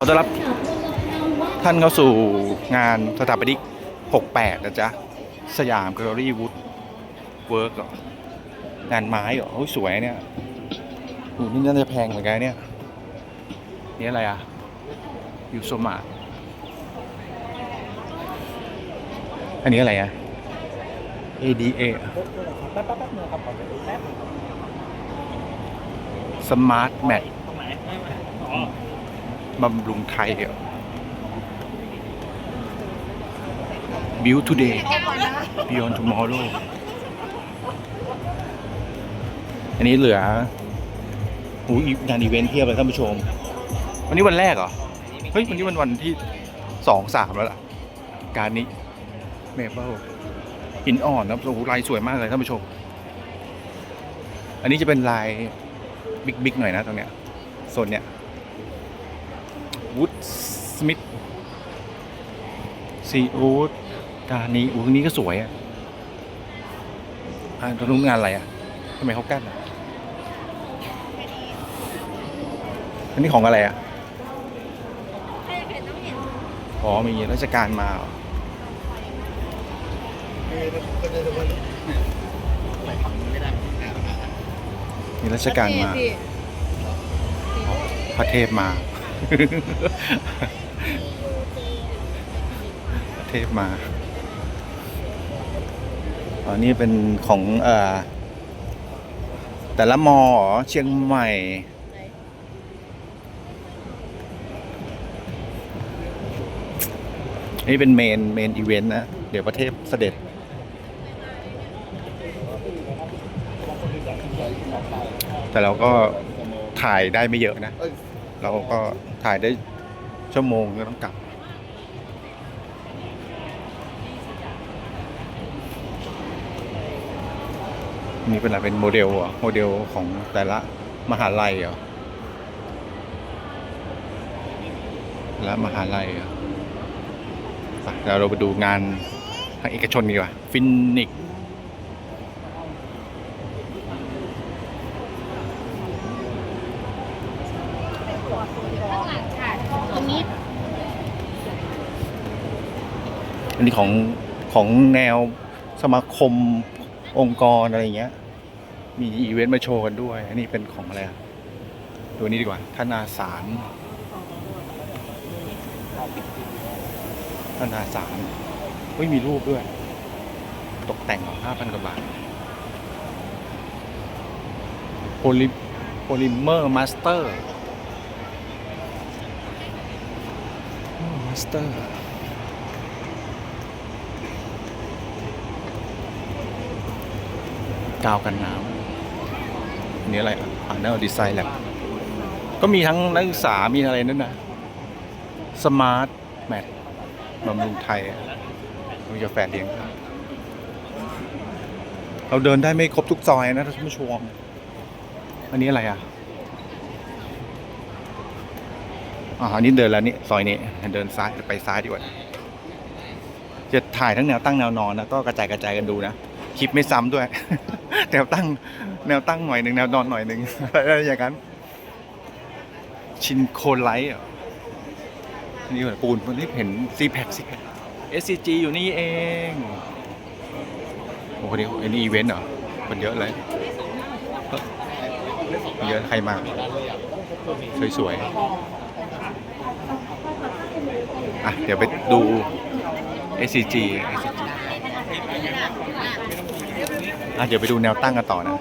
ขอต้อนรับท่านเข้าสู่งานสถาปนิก 68 นะจ๊ะ สยามแกลเลอรี่วูดเวิร์กเหรองานไม้เหรอโอ้ยสวยเนี่ยอ้นี่น่าจะแพงเหมือนกันเนี่ย นี่อะไรอะ อยูโซมาอันนี้อะไรอะ ADA สมาร์ทแมทตรงไหน บำรุงไทยเหรอ Build today beyond tomorrow อันนี้เหลือหูงานอีเวนต์เทียบเลยท่านผู้ชม วันนี้วันแรกเหรอ เฮ้ย วันนี้วันวันที่สองสามแล้วล่ะ การนี้เมเปิลหินอ่อนนะโอ้โหลายสวยมากเลยท่านผู้ชม อันนี้จะเป็นลายบิ๊กๆหน่อยนะตรงเนี้ยโซนเนี้ย วูดสมิธซีอูดกานี้อู้ตรงนี้ก็สวยอะอ่าตรงนู้นงานอะไรอะทำไมเขากั้นอะอันนี้ของอะไรอะอ๋อมีราชการมาเหรอมีราชการมา พระเทพมาพระ เทพมาอ๋อนี่เป็นของเอ่อแต่ละมอเชียงใหม่นี่เป็นเมนเมนอีเวนต์นะ เดี๋ยวพระเทพเสด็จ แต่เราก็ถ่ายได้ไม่เยอะนะ เราก็ถ่ายได้ชั่วโมงก็ต้องกลับ นี่เป็นอะไรเป็นโมเดลเหรอโมเดลของแต่ละมหาลัยเหรอและมหาลัยเหรอเดี๋ยวเราไปดูงานทางเอกชนดีกว่า ฟินิก ตรงนี้ อันนี้ของของแนวสมาคมองค์กรอะไรเงี้ย มีอีเวนต์มาโชว์กันด้วย อันนี้เป็นของอะไรอะดูอันนี้ดีกว่าธนาสารธนาสารเฮ้ยมีรูปด้วย ตกแต่งห้าพันกว่าบาทโพลิโพลิเมอร์มาสเตอร์มาสเตอร์ กาวกันน้ำอันนี้อะไรอะอ่านเอาดีไซน์แลบก็มีทั้งนักศึกษามีอะไรนั่นนะสมาร์ทแมทบำรุงไทยมีกาแฟเลี้ยงเราเดินได้ไม่ครบทุกซอยนะท่านผู้ชมอันนี้อะไรอะอ่าอันนี้เดินแล้วนี่ซอยนี้เดินซ้ายไปซ้ายดีกว่าจะถ่ายทั้งแนวตั้งแนวนอนนะก็กระจายกระจายกันดูนะ คลิปไม่ซ้ำด้วย แนวตั้งแนวตั้งหน่อยหนึ่งแนวนอนหน่อยหนึ่งอะไรอย่างนั้น ชินโคไลท์เหรอนี่เหมือนปูนวันนี้เห็นซีแพคซีแพค SCG อยู่นี่เองโอ้โหนี่อันนี้อีเวนต์เหรอคนเยอะเลยเฮ้ยเยอะใครมาสวยๆอะเดี๋ยวไปดู SCG SCG อะ เดี๋ยวไปดูแนวตั้งกันต่อนะ